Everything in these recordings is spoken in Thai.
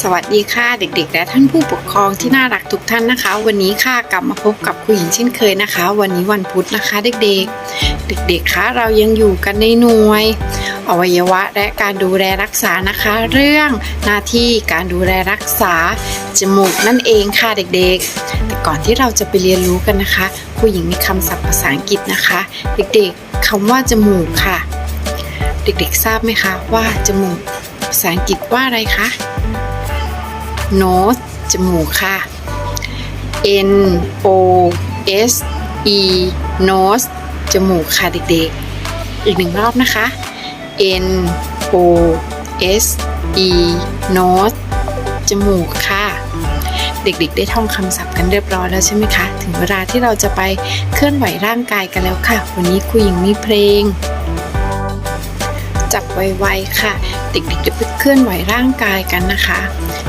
สวัสดีค่ะเด็กๆ และท่านผู้ปกครองที่น่ารักทุกท่านนะคะ วันนี้ค่ะกลับมาพบกับครูหญิงเช่นเคยนะคะ วันนี้วันพุธนะคะ เด็กๆ เด็กๆคะเรายังอยู่กันในหน่วย อวัยวะและการดูแลรักษานะคะ เรื่องหน้าที่การดูแลรักษาจมูกนั่นเองค่ะเด็กๆ แต่ก่อนที่เราจะไปเรียนรู้กันนะคะครูหญิงมีคำศัพท์ภาษาอังกฤษนะคะ เด็กๆคำว่าจมูกค่ะ เด็กๆทราบไหมคะว่าจมูกภาษาอังกฤษว่าอะไรคะ nose จมูกค่ะ n o s e nose จมูกค่ะเด็กๆ อีกหนึ่งรอบนะคะ n o s e nose จมูกค่ะ เด็กๆ ได้ท่องคำศัพท์กันเรียบร้อยแล้วใช่ไหมคะ ถึงเวลาที่เราจะไปเคลื่อนไหวร่างกายกันแล้วค่ะ วันนี้ครูหญิงมีเพลง จับไวๆค่ะ เด็กๆจะไปเคลื่อนไหวร่างกายกันนะคะ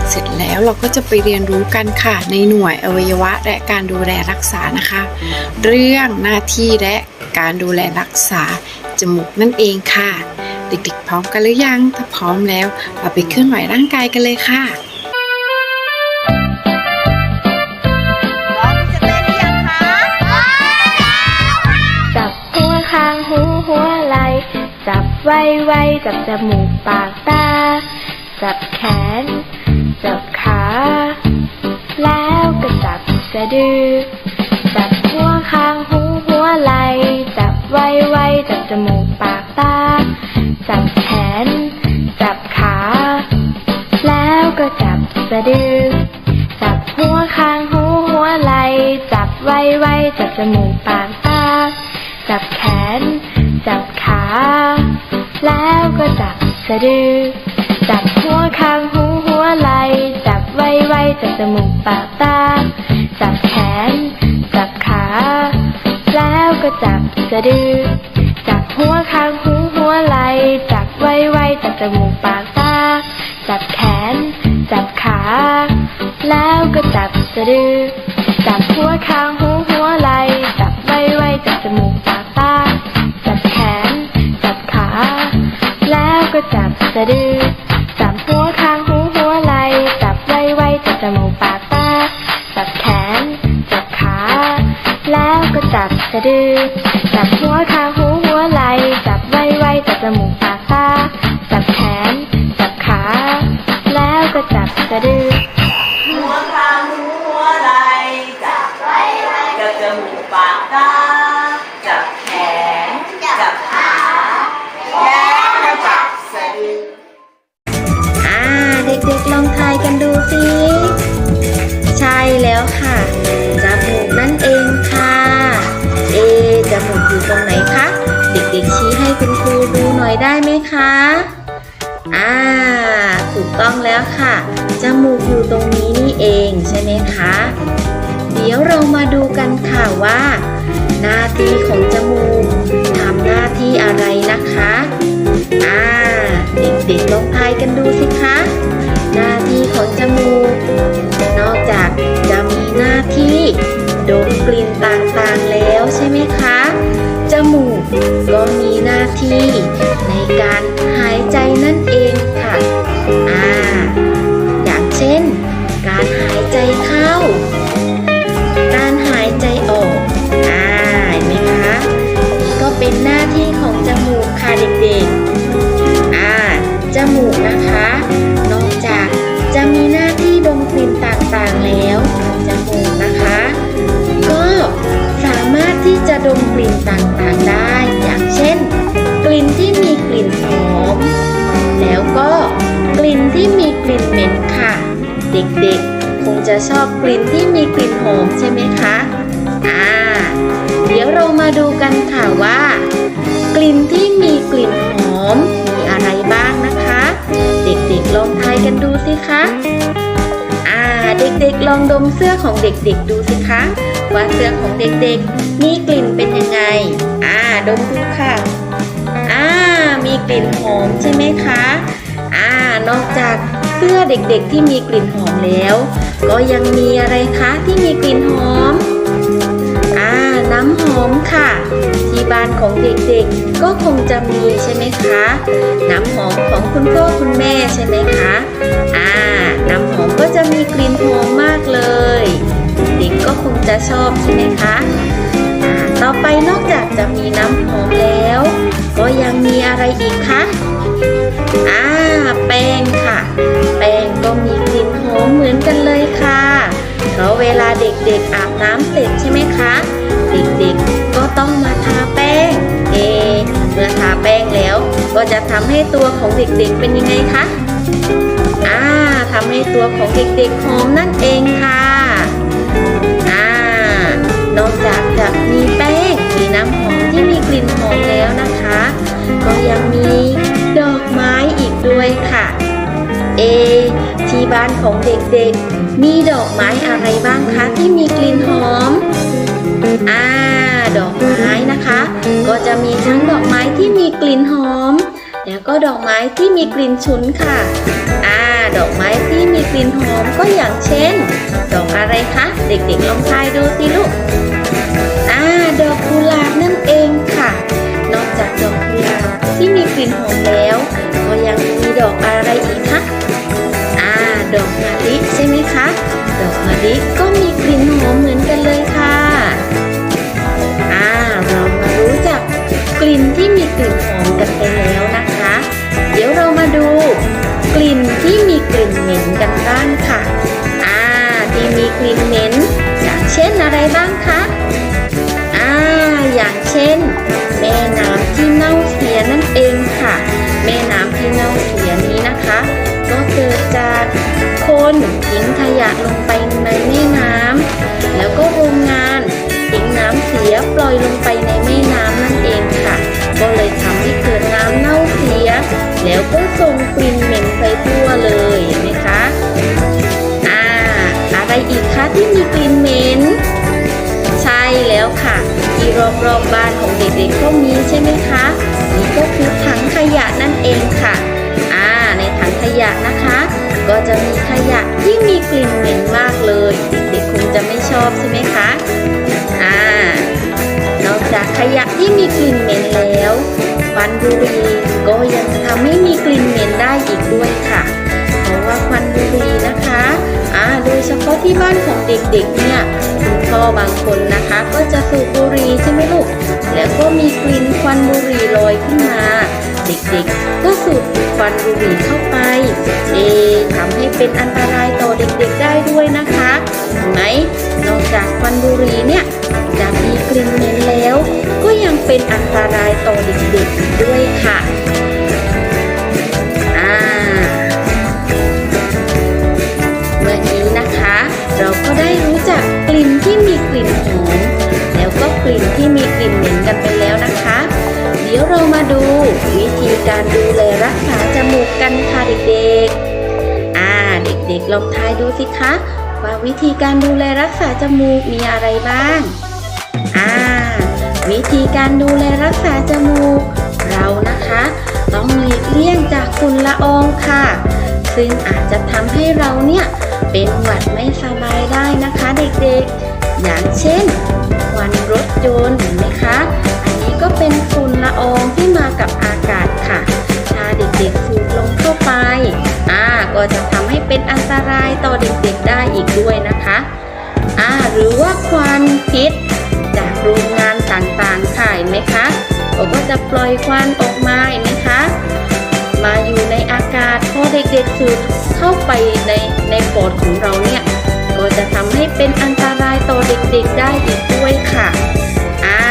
เสร็จแล้วเราก็จะไปเรียนรู้กันค่ะ ในหน่วยอวัยวะและการดูแลรักษานะคะ เรื่องหน้าที่และการดูแลรักษาจมูกนั่นเองค่ะ เด็กๆ พร้อมกันหรือยัง ถ้าพร้อมแล้วเราไปเคลื่อนไหวร่างกายกันเลยค่ะ ไว้ไว้จับจมูกปากตา จับแขน จับขา แล้วก็จับสะดือ จับหัวคางหูหัวไหล จับไว้ไว้จับจมูกปากตา จับแขน จับขา แล้วก็จับสะดือ จับหัวคางหูหัวไหล จับไว้ไว้จับจมูกปากตา จับแขน จับขา แล้วก็จับสะดือ จับหัวคางหูหัวไหล จับไว้ไว้จับจมูกปากตา จับแขน จับขา แล้วก็จับสะดือ จับหัวคางหูหัวไหล จับไว้ไว้จับจมูกปากตา จับแขน จับขา แล้วก็จับสะดือ จับหัวคางหู จับสะดือ จับหัวคางหูหัวไหล จับไวไวจับจมูกปากตา จับแขน จับขา แล้วก็จับสะดือ จับหัวคางหูหัวไหล จับไวไวจับจมูก ด็กๆชี้ให้คุณครูดูหน่อยได้ไหมคะ อ่า ถูกต้องแล้วค่ะ จมูกอยู่ตรงนี้นี่เองใช่ไหมคะ เดี๋ยวเรามาดูกันค่ะว่า หน้าที่ของจมูกทำหน้าที่อะไรนะคะ อ่า เด็กๆลองทายกันดูสิคะ หน้าที่ของจมูก นอกจากจะมีหน้าที่ดมกลิ่นต่างๆแล้วใช่ไหมคะ จมูกก็มีหน้าที่ใน มกลิ่นต่างๆได้ อย่างเช่น กลิ่นที่มีกลิ่นหอม แล้วก็กลิ่นที่มีกลิ่นเหม็นค่ะ เด็กๆ คงจะชอบกลิ่นที่มีกลิ่นหอมใช่ไหมคะอ่าเดี๋ยวเรามาดูกันค่ะว่า กลิ่นที่มีกลิ่นหอมมีอะไรบ้างนะคะ เด็กๆลองทายกันดูสิคะอ่าเด็กๆลองดมเสื้อของเด็กๆดูสิคะว่าเสื้อของเด็กๆ มีกลิ่นเป็นยังไง อ่า ดมดูค่ะ อ่า มีกลิ่นหอมใช่ไหมคะ อ่า นอกจากเสื้อเด็กๆที่มีกลิ่นหอมแล้ว ก็ยังมีอะไรคะที่มีกลิ่นหอม อ่า น้ำหอมค่ะ ที่บ้านของเด็กๆ ก็คงจะมีใช่ไหมคะ น้ำหอมของคุณพ่อคุณแม่ใช่ไหมคะ อ่า น้ำหอมก็จะมีกลิ่นหอมมากเลย เด็กก็คงจะชอบใช่ไหมคะ อ่อไปนอกจากจะมีน้ำหอมแล้ว ก็ยังมีอะไรอีกคะอ่าแป้งค่ะ แป้งก็มีกลิ่นหอมเหมือนกันเลยค่ะ เพราะเวลาเด็กๆอาบน้ำเสร็จใช่ไหมคะ เด็กๆก็ต้องมาทาแป้ง เอ เมื่อทาแป้งแล้ว ก็จะทำให้ตัวของเด็กๆเป็นยังไงคะอ่าทำให้ตัวของเด็กๆหอมนั่นเองค่ะ ลิ่นหอมแล้วนะคะ ก็ยังมีดอกไม้อีกด้วยค่ะ เอ ที่บ้านของเด็กๆ มีดอกไม้อะไรบ้างคะที่มีกลิ่นหอม อ่า ดอกไม้นะคะ ก็จะมีทั้งดอกไม้ที่มีกลิ่นหอม แล้วก็ดอกไม้ที่มีกลิ่นฉุนค่ะ อ่า ดอกไม้ที่มีกลิ่นหอมก็อย่างเช่น ดอกอะไรคะ เด็กๆลองทายดูสิลูก ที่มีกลิ่นหอมแล้ว ก็ยังมีดอกอะไรอีกคะอ่า ดอกมะลิใช่ไหมคะ ดอกมะลิก็มีกลิ่นหอมเหมือนกันเลยค่ะอ่าเรามารู้จักกลิ่นที่มีกลิ่นหอมกันไปแล้วนะคะ เดี๋ยวเรามาดูกลิ่นที่มีกลิ่นเหม็นกันบ้างค่ะ อ่า ที่มีกลิ่นเหม็นอย่างเช่นอะไรบ้าง ที่มีกลิ่นเหม็นใช่แล้วค่ะ ที่รอบๆบบ้านของเด็กๆก็มีใช่ไหมคะนี่ก็คือถังขยะนั่นเองค่ะอ่าในถังขยะนะคะ ก็จะมีขยะที่มีกลิ่นเหม็นมากเลยเด็กๆคงจะไม่ชอบใช่ไหมคะอ่านอกจากขยะที่มีกลิ่นเหม็นแล้วควันบุหรี่ ที่บ้านของเด็กๆเนี่ยคุณพ่อบางคนนะคะ ก็จะสูบบุหรี่ใช่ไหมลูก แล้วก็มีกลิ่นควันบุหรี่ลอยขึ้นมา เด็กๆ ก็สูดควันบุหรี่เข้าไป เอทำให้เป็นอันตรายต่อเด็กๆได้ด้วยนะคะเห็นไหมนอกจากควันบุหรี่เนี่ยจะมีกลิ่นเหม็นแล้ว ก็ยังเป็นอันตรายต่อเด็กๆด้วยค่ะ ได้รู้จักกลิ่นที่มีกลิ่นหอมแล้วก็กลิ่นที่มีกลิ่นเหม็นกันไปแล้วนะคะ เดี๋ยวเรามาดูวิธีการดูแลรักษาจมูกกันค่ะเด็กๆ อ่าเด็กๆลองทายดูสิคะว่าวิธีการดูแลรักษาจมูกมีอะไรบ้างอ่าวิธีการดูแลรักษาจมูก เรานะคะ ต้องหลีกเลี่ยงจากฝุ่นละอองค่ะ ซึ่งอาจจะทำให้เราเนี่ย เป็นหวัดไม่สบายได้นะคะเด็กๆ อย่างเช่นควันรถยนต์เห็นไหมคะ อันนี้ก็เป็นฝุ่นละอองที่มากับอากาศค่ะ ถ้าเด็กๆสูดลงเข้าไปอ่าก็จะทำให้เป็นอันตรายต่อเด็กๆได้อีกด้วยนะคะอ่าหรือว่าควันพิษจากโรงงานต่างๆค่ะเห็นไหมคะเขาก็จะปล่อยควันออกมาเห็นไหมาศพอเด็กๆสูดเข้าไปในในปอดของเราเนี่ย ก็จะทำให้เป็นอันตรายต่อเด็กๆได้อีกด้วยค่ะอ่า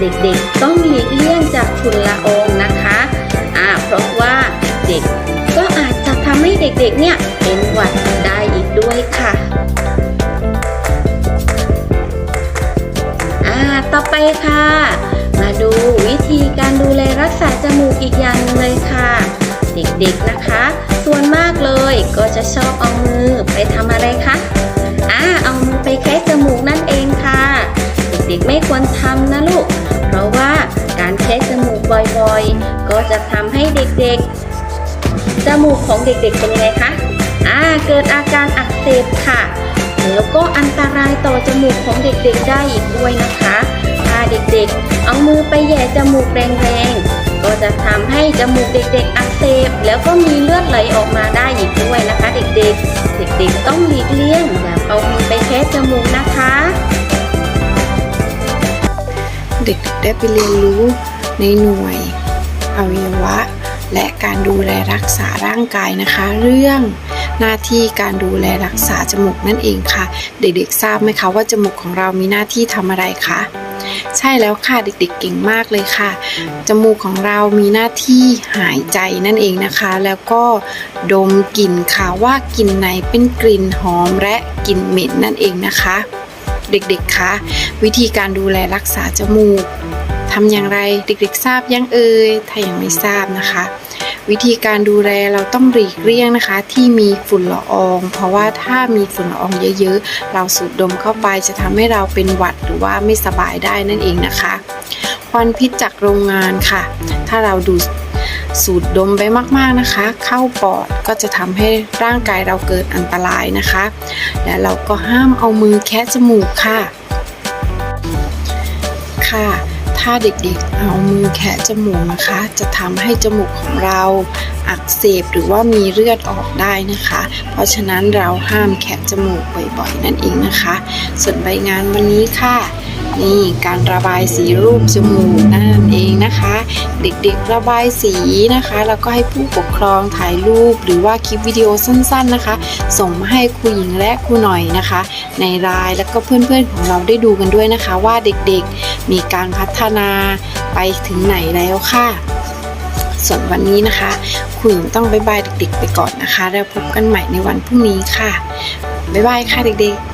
เด็กๆต้องหลีกเลี่ยงจากฝุ่นละอองนะคะอ่าเพราะว่าเด็กก็อาจจะทำให้เด็กๆเนี่ยเป็นหวัดได้อีกด้วยค่ะอ่าต่อไปค่ะ มาดูวิธีการดูแลรักษาจมูกอีกอย่างนึงเลยค่ะ เด็กๆนะคะ ส่วนมากเลยก็จะชอบเอามือไปทำอะไรคะอ่าเอามือไปแคะจมูกนั่นเองค่ะ เด็กๆไม่ควรทำนะลูก เพราะว่าการแคะจมูกบ่อยๆ ก็จะทำให้เด็กๆ จมูกของเด็กๆเป็นยังไงคะอ่าเกิดอาการอักเสบค่ะ แล้วก็อันตรายต่อจมูกของเด็กๆได้อีกด้วยนะคะถ้าเด็กๆ เอามือไปแย่จมูกแรงๆ ก็จะทำให้จมูกเด็กๆอัก สบแล้วก็มีเลือดไหลออกมาได้อีกด้วยนะคะ เด็กๆ เด็กๆต้องหลีกเลี่ยงอย่าเอามือไปแคะจมูกนะคะ เด็กๆได้ไปเรียนรู้ในหน่วยอวัยวะ และการดูแลรักษาร่างกายนะคะ เรื่องหน้าที่การดูแลรักษาจมูกนั่นเองค่ะ เด็กๆทราบไหมคะว่าจมูกของเรามีหน้าที่ทำอะไรคะ ใช่แล้วค่ะเด็กๆ เก่งมากเลยค่ะ จมูกของเรามีหน้าที่หายใจนั่นเองนะคะ แล้วก็ดมกลิ่นค่ะว่ากลิ่นไหนเป็นกลิ่นหอมและกลิ่นเหม็นนั่นเองนะคะ เด็กๆคะวิธีการดูแลรักษาจมูกทำอย่างไรเด็กๆ ทราบยังเอ่ยถ้ายังไม่ทราบนะคะ วิธีการดูแลเราต้องหลีกเลี่ยงนะคะ ที่มีฝุ่นละออง เพราะว่าถ้ามีฝุ่นละอองเยอะๆ เราสูดดมเข้าไปจะทำให้เราเป็นหวัดหรือว่าไม่สบายได้นั่นเองนะคะควันพิษจากโรงงานค่ะ ถ้าเราดูสูดดมไปมากๆนะคะ เข้าปอดก็จะทำให้ร่างกายเราเกิดอันตรายนะคะ และเราก็ห้ามเอามือแคะจมูกค่ะ ค่ะ ถ้าเด็กๆ เอามือแคะจมูกนะคะ จะทำให้จมูกของเราอักเสบหรือว่ามีเลือดออกได้นะคะ เพราะฉะนั้นเราห้ามแคะจมูกบ่อยๆ นั่นเองนะคะ ส่วนใบงานวันนี้ค่ะ นี่การระบายสีรูปจมูกนั่นเองนะคะ เด็กๆระบายสีนะคะ แล้วก็ให้ผู้ปกครองถ่ายรูป หรือว่าคลิปวิดีโอสั้นๆนะคะ ส่งมาให้ครูหญิงและครูหน่อยนะคะ ในไลน์แล้วก็เพื่อนๆของเราได้ดูกันด้วยนะคะ ว่าเด็กๆมีการพัฒนาไปถึงไหนแล้วค่ะส่วนวันนี้นะคะครูหญิงต้องบายบายเด็กๆไปก่อนนะคะ แล้วพบกันใหม่ในวันพรุ่งนี้ค่ะ บ๊ายบายค่ะเด็กๆ